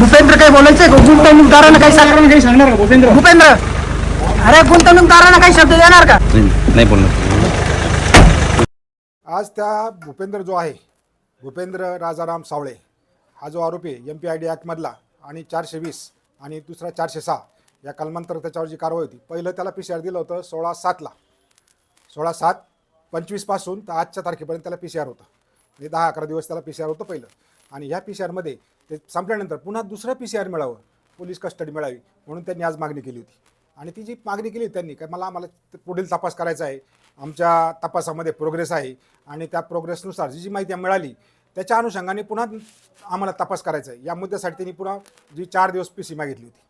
भूपेंद्र काही बोलायचंय का? गुंतवणूकदारांना काही सांगणार काही सांगणार का भूपेंद्र? भूपेंद्र! अरे गुंतवणूकदारांना काही शब्द देणार का? नाही बोलणार. आज त्या भूपेंद्र जो आहे भूपेंद्र राजाराम सावळे हा जो आरोपी एम पी आय डी ॲक्टमधला आणि चारशे वीस आणि दुसरा चारशे सहा या कलमांतर त्याच्यावर जी कारवाई होती पहिलं त्याला पी सी आर दिलं होतं सोळा सातला. सोळा सात पंचवीसपासून तर आजच्या तारखेपर्यंत त्याला पी सी आर होतं. म्हणजे दहा अकरा दिवस त्याला पी सी आर होतं पहिलं. आणि ह्या पी सी आरमध्ये ते संपल्यानंतर पुन्हा दुसरं पी सी आर मिळावं पोलीस कस्टडी मिळावी म्हणून त्यांनी आज मागणी केली होती. आणि ती जी मागणी केली होती त्यांनी काय मला आम्हाला पुढील तपास करायचा आहे आमच्या तपासामध्ये प्रोग्रेस आहे आणि त्या प्रोग्रेसनुसार जी जी माहिती मिळाली त्याच्या अनुषंगाने पुन्हा आम्हाला तपास करायचा आहे. या मुद्द्यासाठी त्यांनी पुन्हा जी चार दिवस पी सी मागितली होती.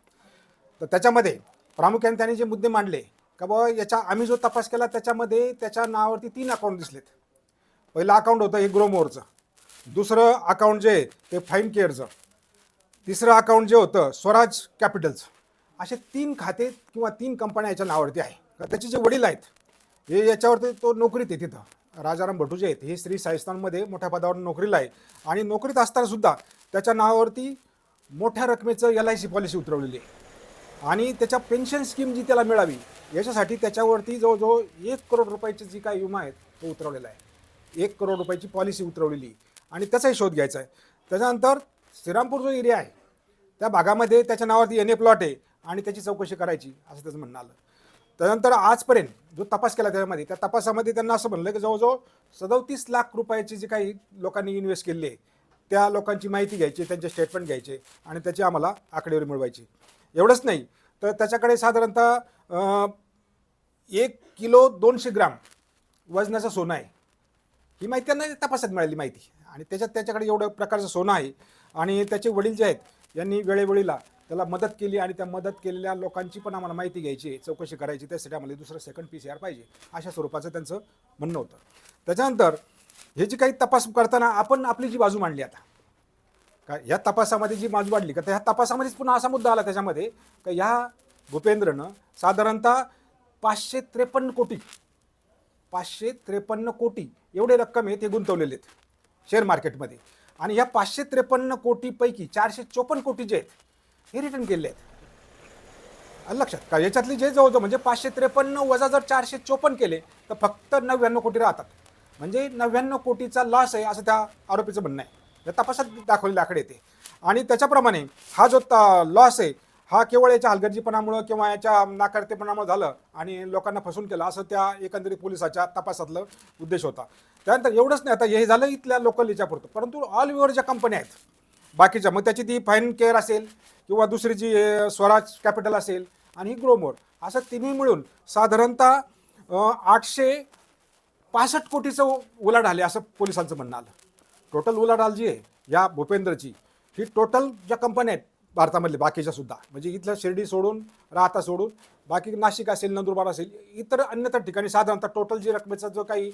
तर त्याच्यामध्ये प्रामुख्याने त्यांनी जे मुद्दे मांडले का बाबा याच्या आम्ही जो तपास केला त्याच्यामध्ये त्याच्या नावावरती तीन अकाउंट दिसलेत. पहिलं अकाउंट होतं हे ग्रोमोरचं दुसरं अकाउंट जे आहे ते फाईन केअरचं तिसरं अकाउंट जे होतं स्वराज कॅपिटलचं असे तीन खाते किंवा तीन कंपन्या याच्या नावावरती आहे. तर त्याचे जे वडील आहेत हे याच्यावरती तो नोकरीत आहे तिथं. राजाराम भटू जे आहेत हे श्री साईस्थानमध्ये मोठ्या पदावर नोकरीला आहे. आणि नोकरीत असतानासुद्धा त्याच्या नावावरती मोठ्या रकमेचं एल आय सी पॉलिसी उतरवलेली आहे. आणि त्याच्या पेन्शन स्कीम जी त्याला मिळावी याच्यासाठी त्याच्यावरती जवळजवळ एक करोड रुपयाची जी काही विमा आहेत तो उतरवलेला आहे. एक करोड रुपयाची पॉलिसी उतरवलेली आणि त्याचाही शोध घ्यायचा आहे. त्याच्यानंतर श्रीरामपूर जो एरिया आहे त्या भागामध्ये त्याच्या नावावरती एन ए प्लॉट आहे आणि त्याची चौकशी करायची असं त्याचं म्हणणं आलं. त्यानंतर आजपर्यंत जो तपास केला त्याच्यामध्ये त्या तपासामध्ये त्यांना असं म्हणलं की जवळजवळ सदोतीस लाख रुपयाची जी काही लोकांनी इन्व्हेस्ट केली आहे त्या लोकांची माहिती घ्यायची त्यांचे स्टेटमेंट घ्यायचे आणि त्याची आम्हाला आकडेवारी मिळवायची. एवढंच नाही तर त्याच्याकडे साधारणतः एक किलो दोनशे ग्राम वजनाचं सोनं आहे. ही माहिती त्यांना तपासात मिळाली माहिती. आणि त्याच्यात त्याच्याकडे एवढं प्रकारचं सोनं आहे. आणि त्याचे वडील जे आहेत यांनी वेळेवेळीला त्याला मदत केली आणि त्या मदत केलेल्या लोकांची पण आम्हाला माहिती घ्यायची आहे चौकशी करायची त्यासाठी आम्हाला दुसरं सेकंड पी सी आर पाहिजे अशा स्वरूपाचं त्यांचं म्हणणं होतं. त्याच्यानंतर हे जी काही तपास करताना आपण आपली जी बाजू मांडली आता का ह्या तपासामध्ये जी बाजू मांडली का त्या ह्या तपासामध्येच पुन्हा असा मुद्दा आला त्याच्यामध्ये का ह्या भूपेंद्रनं साधारणतः पाचशे त्रेपन्न कोटी पाचशे त्रेपन्न कोटी एवढे रक्कम आहे ते गुंतवलेले आहेत. शेअर मार्केटमध्ये. आणि ह्या पाचशे त्रेपन्न कोटीपैकी चारशे चोपन्न कोटी जे आहेत हे रिटर्न केले आहेत. लक्षात का याच्यातली जे जवळजवळ म्हणजे पाचशे त्रेपन्न वजा जर चारशे चोपन्न केले तर फक्त नव्याण्णव कोटी राहतात. म्हणजे नव्याण्णव कोटीचा लॉस आहे असं त्या आरोपीचं म्हणणं आहे. या तपासात दाखवलेले आकडे येते. आणि त्याच्याप्रमाणे हा जो लॉस आहे हा केवळ याच्या हलगर्जीपणामुळं किंवा याच्या नाकारतेपणामुळे झालं आणि लोकांना फसून केलं असं त्या एकंदरीत पोलिसाच्या तपासातलं उद्देश होता. त्यानंतर एवढंच नाही आता हे झालं इथल्या लोकल याच्यापुरतं. परंतु ऑल ओव्हर ज्या कंपन्या आहेत बाकीच्या मग त्याची ती फाईन केअर असेल किंवा दुसरी जी स्वराज कॅपिटल असेल आणि ग्रोमोर असं तिन्ही मिळून साधारणतः आठशे पासष्ट कोटीचं उलाढाल आहे असं पोलिसांचं म्हणणं आलं. टोटल उलाढाल जी आहे या भूपेंद्रची ही टोटल ज्या कंपन्या आहेत भारतामधले बाकीच्या सुद्धा. म्हणजे इथलं शिर्डी सोडून राहता सोडून बाकी नाशिक असेल नंदुरबार असेल इतर अन्यथा ठिकाणी साधारणतः टोटल जी रकमेचा जो काही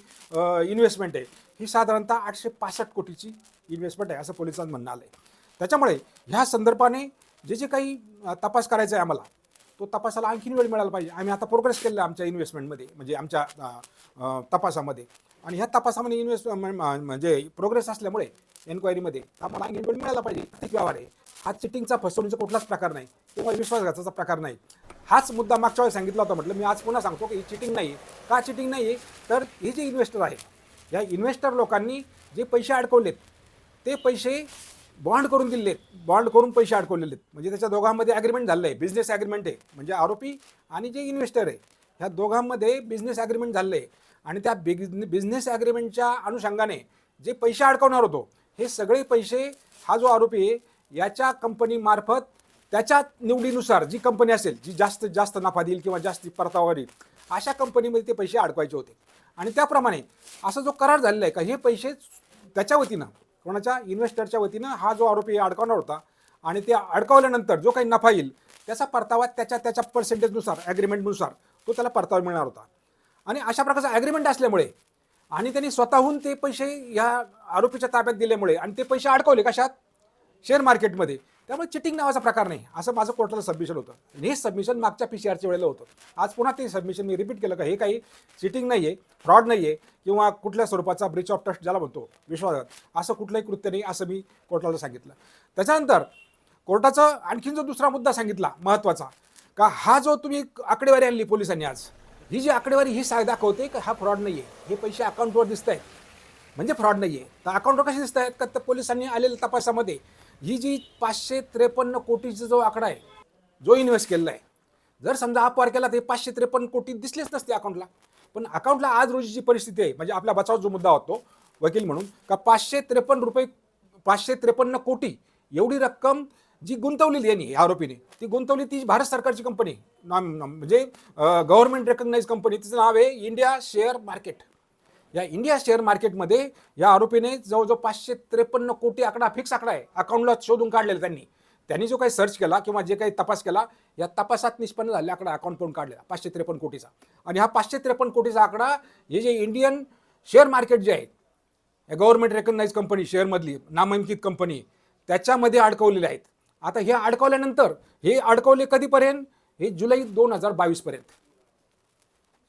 इन्व्हेस्टमेंट आहे ही साधारणतः आठशे पासष्ट कोटीची इन्व्हेस्टमेंट आहे असं पोलिसांचं म्हणणं आलं आहे त्याच्यामुळे ह्या संदर्भाने जे जे काही तपास करायचा आहे आम्हाला तो तपासाला आणखीन वेळ मिळाला पाहिजे. आम्ही आता प्रोग्रेस केलेला आहे आमच्या इन्व्हेस्टमेंटमध्ये म्हणजे आमच्या तपासामध्ये. आणि ह्या तपासामध्ये इन्व्हेस्ट म्हणजे प्रोग्रेस असल्यामुळे एन्क्वायरीमध्ये आम्हाला आणखीन मिळाला पाहिजे. आर्थिक व्यवहार आहे. हा चिटिंगचा फसवणीचा कुठलाच प्रकार नाही. किंवा विश्वासघाताचा प्रकार नाही. हाच मुद्दा मागच्या वेळेस सांगितला होता म्हटलं. मी आज पुन्हा सांगतो की ही चिटिंग नाही आहे. का चिटिंग नाही आहे? तर हे जे इन्व्हेस्टर आहे या इन्व्हेस्टर लोकांनी जे पैसे अडकवलेत ते पैसे बॉन्ड करून दिलेत. बॉन्ड करून पैसे अडकवलेले आहेत म्हणजे त्याच्या दोघांमध्ये ॲग्रीमेंट झालं आहे बिझनेस ॲग्रीमेंट आहे. म्हणजे आरोपी आणि जे इन्व्हेस्टर आहे ह्या दोघांमध्ये बिझनेस ॲग्रीमेंट झालं आहे आणि त्या बिग बिझनेस ॲग्रीमेंटच्या अनुषंगाने जे पैसे अडकवणार होतो हे सगळे पैसे हा जो आरोपी आहे याच्या कंपनीमार्फत त्याच्या निवडीनुसार जी कंपनी असेल जी जास्त जास्त नफा देईल किंवा जास्त परतावा देईल अशा कंपनीमध्ये ते पैसे अडकवायचे होते. आणि त्याप्रमाणे असा जो करार झालेला आहे का हे पैसे त्याच्या वतीनं कोणाच्या इन्व्हेस्टरच्या वतीनं हा जो आरोपी अडकवणार होता आणि ते अडकवल्यानंतर जो काही नफा येईल त्याचा परतावा त्याच्या त्याच्या पर्सेंटेजनुसार ॲग्रीमेंटनुसार तो त्याला परतावा मिळणार होता. आणि अशा प्रकारचं ॲग्रीमेंट असल्यामुळे आणि त्यांनी स्वतःहून ते पैसे ह्या आरोपीच्या ताब्यात दिल्यामुळे आणि ते पैसे अडकवले कशात? शेअर मार्केटमध्ये त्यामुळे चिटिंग नावाचा प्रकार नाही. असं माझं कोर्टाला सबमिशन होतं. आणि हे सबमिशन मागच्या पी सी आरच्या वेळेला होतं. आज पुन्हा ते सबमिशन मी रिपीट केलं का? हे काही चिटिंग नाही आहे फ्रॉड नाही आहे किंवा कुठल्या स्वरूपाचा ब्रिच ऑफ ट्रस्ट ज्याला म्हणतो विश्वासात. असं कुठलंही कृत्य नाही असं मी कोर्टाला सांगितलं. त्याच्यानंतर कोर्टाचं आणखीन जो दुसरा मुद्दा सांगितला महत्त्वाचा का हा जो तुम्ही आकडेवारी आणली पोलिसांनी आज ही जी आकडेवारी ही साय दाखवते की हा फ्रॉड नाही आहे हे पैसे अकाउंटवर दिसत आहेत म्हणजे फ्रॉड नाही आहे तर अकाउंटवर कसे दिसत आहेत का तर पोलिसांनी आलेल्या तपासामध्ये ही जी पाचशे त्रेपन्न कोटीचा जो आकडा आहे जो इन्व्हेस्ट केलेला आहे जर समजा अपवार केला तर हे पाचशे त्रेपन्न कोटी दिसलेच नसते अकाउंटला. पण अकाउंटला आज रोजीची परिस्थिती आहे म्हणजे आपला बचाव जो मुद्दा होतो वकील म्हणून का पाचशे त्रेपन्न रुपये पाचशे त्रेपन्न कोटी एवढी रक्कम जी गुंतवलेली यांनी या आरोपीने ती गुंतवली ती भारत सरकारची कंपनी म्हणजे गव्हर्नमेंट रेकग्नाइज कंपनी तिचं नाव आहे इंडिया शेअर मार्केट या इंडिया शेअर मार्केटमध्ये या आरोपीने जवळजवळ पाचशे त्रेपन्न कोटी आकडा फिक्स आकडा आहे. अकाउंटला शोधून काढलेला त्यांनी. त्यांनी जो काही सर्च केला किंवा जे काही तपास केला या तपासात निष्पन्न झालेला आकडा अकाउंट पण काढलेला पाचशे त्रेपन्न कोटीचा. आणि हा पाचशे त्रेपन्न कोटीचा आकडा हे जे इंडियन शेअर मार्केट जे आहे या गव्हर्नमेंट रेकग्नाइज कंपनी शेअरमधली नामांकित कंपनी त्याच्यामध्ये अडकवलेले आहेत. आता हे अडकवल्यानंतर हे अडकवले कधीपर्यंत? हे जुलै दोन हजार बावीसपर्यंत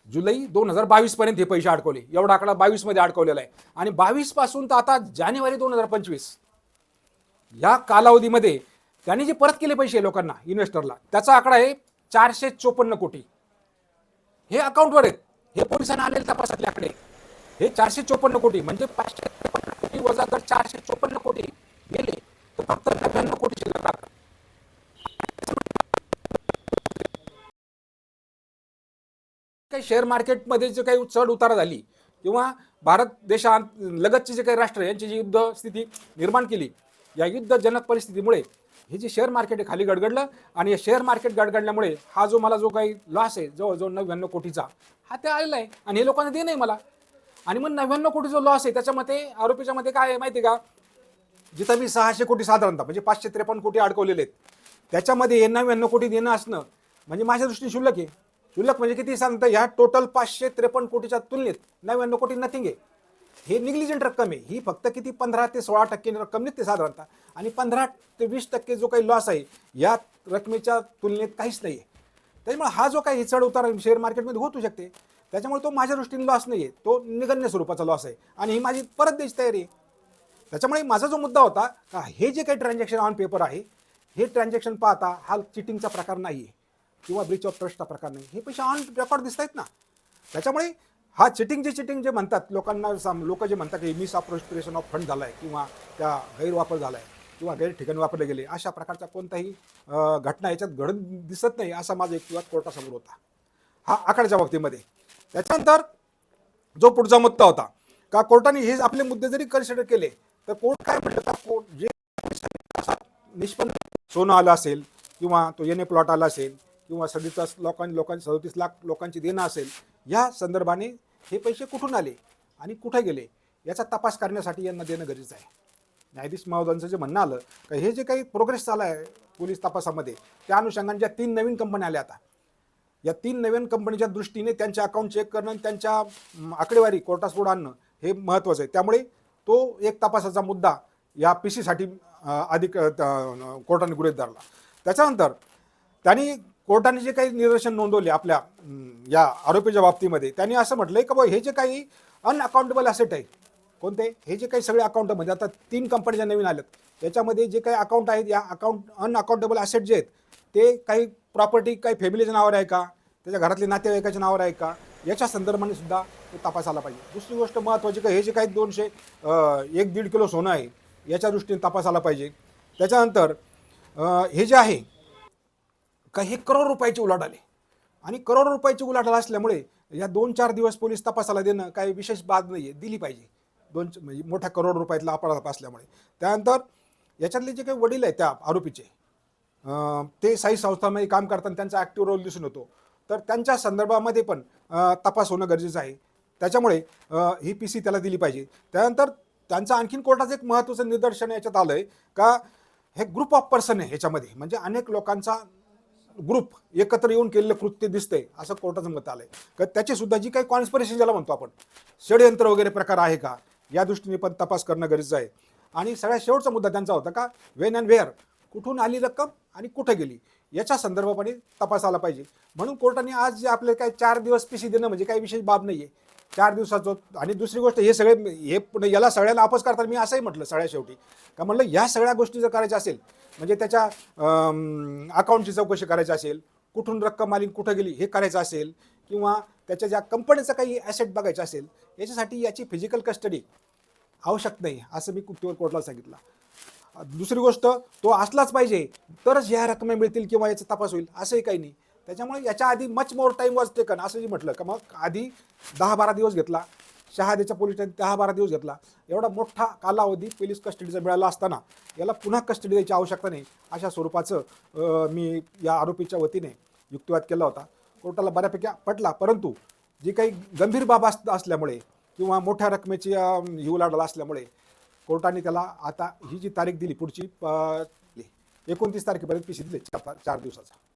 जुलै दोन हजार बावीस पर्यंत हे पैसे अडकवले. एवढा आकडा बावीसमध्ये अडकवलेला आहे. आणि बावीसपासून तर आता जानेवारी दोन हजार पंचवीस. या कालावधीमध्ये त्यांनी जे परत केले पैसे लोकांना इन्व्हेस्टरला त्याचा आकडा आहे चारशे चोपन्न कोटी. हे अकाउंटवर आहेत. हे पोलिसांना आलेले तपासातले आकडे हे चारशे चोपन्न कोटी म्हणजे पाचशे त्रेपन्न कोटी वजा जर चारशे चोपन्न कोटी गेले तर फक्त नव्याण्णव कोटी शिल्लक राहतात काही शेअर मार्केटमध्ये जे काही चढ उतार झाली किंवा भारत देशात लगतचे जे काही राष्ट्र यांची जी युद्ध स्थिती निर्माण केली या युद्धजनक परिस्थितीमुळे हे जे शेअर मार्केट आहे खाली गडगडलं आणि या शेअर मार्केट गडगडल्यामुळे हा जो मला जो काही लॉस आहे जवळजवळ नव्याण्णव कोटीचा हा ते आलेला आहे. आणि हे लोकांना दे नाही मला. आणि मग नव्याण्णव कोटी जो लॉस आहे त्याच्यामध्ये आरोपीच्या मध्ये काय आहे माहिती आहे का? जिथं मी सहाशे कोटी साधारणतः म्हणजे पाचशे त्रेपन्न कोटी अडकवलेले आहेत त्याच्यामध्ये हे नव्याण्णव कोटी देणं असणं म्हणजे माझ्या दृष्टीने शुल्लक आहे. शुल्लक म्हणजे किती सांगतं? ह्या टोटल पाचशे त्रेपन्न कोटीच्या तुलनेत नव्याण्णव कोटी नथिंग आहे. हे निग्लिजंट रक्कम आहे. ही फक्त किती? पंधरा ते सोळा टक्के रक्कम निघते साधारणतः. आणि पंधरा ते वीस टक्के जो काही लॉस आहे या रकमेच्या तुलनेत काहीच नाही आहे त्याच्यामुळे हा जो काही चढ उतार शेअर मार्केटमध्ये होऊ शकते त्याच्यामुळे तो माझ्या दृष्टीने लॉस नाही आहे तो निगण्य स्वरूपाचा लॉस आहे. आणि ही माझी परत द्यायची तयारी आहे. त्याच्यामुळे माझा जो मुद्दा होता का हे जे काही ट्रान्झॅक्शन ऑन पेपर आहे हे ट्रान्झॅक्शन पाहता हा चिटिंगचा प्रकार नाही आहे किंवा ब्रिच ऑफ ट्रस्टचा प्रकार नाही. हे पैसे ऑन रेकॉर्ड दिसत आहेत ना. त्याच्यामुळे हा चिटिंग जे चिटिंग जे म्हणतात लोकांना साम लोक जे म्हणतात की मिस अप्रोस्पिरेशन ऑफ फंड झाला आहे किंवा त्या गैरवापर झाला आहे किंवा गैर ठिकाणी वापरले गेले. अशा प्रकारचा कोणताही घटना याच्यात घडत दिसत नाही असा माझा एक विवाद कोर्टासमोर होता. हा आकड्याच्या बाबतीमध्ये. त्याच्यानंतर जो पुढचा मुद्दा होता का कोर्टाने हे आपले मुद्दे जरी कन्सिडर केले तर कोर्ट काय म्हटलं का कोर्ट जे निष्पन्न सोनं आलं असेल किंवा तो एन ए प्लॉट आला असेल किंवा सदतीस लोकांनी लोकांची सदतीस लाख लोकांची देणं असेल या संदर्भाने हे पैसे कुठून आले आणि कुठे गेले याचा तपास करण्यासाठी यांना देणं गरजेचं आहे. न्यायाधीश महोदयांचं जे म्हणणं आलं का हे जे काही प्रोग्रेस झाला आहे पोलीस तपासामध्ये त्या अनुषंगाने ज्या तीन नवीन कंपन्या आल्या आता या तीन नवीन कंपनीच्या दृष्टीने त्यांचे अकाउंट चेक करणं आणि त्यांच्या आकडेवारी कोर्टासपुढं आणणं हे महत्त्वाचं आहे. त्यामुळे तो एक तपासाचा मुद्दा या पी सीसाठी अधिक कोर्टाने गृहीत धरला त्याच्यानंतर त्यांनी कोर्टाने जे काही निदर्शन नोंदवले आपल्या या आरोपीच्या बाबतीमध्ये त्यांनी असं म्हटलंय की बाबा हे जे काही अनअकाउंटेबल असेट आहे कोणते? हे जे काही सगळे अकाउंट म्हणजे आता तीन कंपन्या नवीन आल्यात याच्यामध्ये जे काही अकाउंट आहेत या अकाउंट अनअकाउंटेबल असेट जे आहेत ते काही प्रॉपर्टी काही फॅमिलीच्या नावावर आहे का? त्याच्या घरातले नातेवाईकाच्या नावावर आहे का? याच्या संदर्भाने सुद्धा तो तपासायला पाहिजे. दुसरी गोष्ट महत्त्वाची का हे जे काही दोनशे एक दीड किलो सोनं आहे याच्या दृष्टीने तपासायला पाहिजे. त्याच्यानंतर हे जे आहे का हे करोड रुपयाची उलाढाल आहे. आणि करोड रुपयाची उलाढाल असल्यामुळे या दोन चार दिवस पोलीस तपासाला देणं काही विशेष बाद नाही आहे दिली पाहिजे. दोन म्हणजे मोठ्या करोड रुपयातला अपराध असल्यामुळे. त्यानंतर याच्यातले जे काही वडील आहेत त्या आरोपीचे ते साई संस्थांमध्ये काम करताना त्यांचा ॲक्टिव्ह रोल दिसून होतो तर त्यांच्या संदर्भामध्ये पण तपास होणं गरजेचं आहे. त्याच्यामुळे ही पी सी त्याला दिली पाहिजे. त्यानंतर त्यांचं आणखीन कोर्टाचं एक महत्त्वाचं निदर्शन याच्यात आलं आहे का हे ग्रुप ऑफ पर्सन आहे ह्याच्यामध्ये म्हणजे अनेक लोकांचा ग्रुप एकत्र येऊन केलेलं कृत्य दिसतंय असं कोर्टाचं मत आलंय. का त्याची सुद्धा जी काही कॉन्स्पिरेशन ज्याला म्हणतो आपण षडयंत्र वगैरे प्रकार आहे का या दृष्टीने पण तपास करणं गरजेचं आहे. आणि सगळ्यात शेवटचा मुद्दा त्यांचा होता का वेन अँड वेअर कुठून आली रक्कम आणि कुठे गेली याच्या संदर्भापणे तपास आला पाहिजे. म्हणून कोर्टाने आज जे आपले काही चार दिवस पिशी देणं म्हणजे काही विशेष बाब नाही आहे चार दिवसाचं आणि दुसरी गोष्ट हे सगळे हे याला सगळ्यांना आपस करतात मी असंही म्हटलं सगळ्या शेवटी. का म्हटलं या सगळ्या गोष्टी जर करायच्या असेल म्हणजे त्याच्या अकाउंटची चौकशी करायची असेल कुठून रक्कम आली कुठं गेली हे करायचं असेल किंवा त्याच्या ज्या कंपनीचं काही ॲसेट बघायचं असेल याच्यासाठी याची फिजिकल कस्टडी आवश्यक नाही असं मी कुठवर कोर्टला सांगितलं. दुसरी गोष्ट तो असलाच पाहिजे तरच ह्या रकमे मिळतील किंवा याचा तपास होईल असंही काही नाही. त्याच्यामुळे याच्या आधी much more time was taken असं जे म्हटलं. का मग आधी दहा बारा दिवस घेतला शहादेच्या पोलिसांनी दहा बारा दिवस घेतला. एवढा मोठा कालावधी पोलीस कस्टडीचा मिळाला असताना याला पुन्हा कस्टडी द्यायची आवश्यकता नाही अशा स्वरूपाचं मी या आरोपीच्या वतीने युक्तिवाद केला होता. कोर्टाला बऱ्यापैकी पटला परंतु जी काही गंभीर बाब अस असल्यामुळे किंवा मोठ्या रकमेची अं, असल्यामुळे कोर्टाने त्याला आता ही जी तारीख दिली पुढची एकोणतीस तारखेपर्यंत पीसी दिली चार चार दिवसाचा.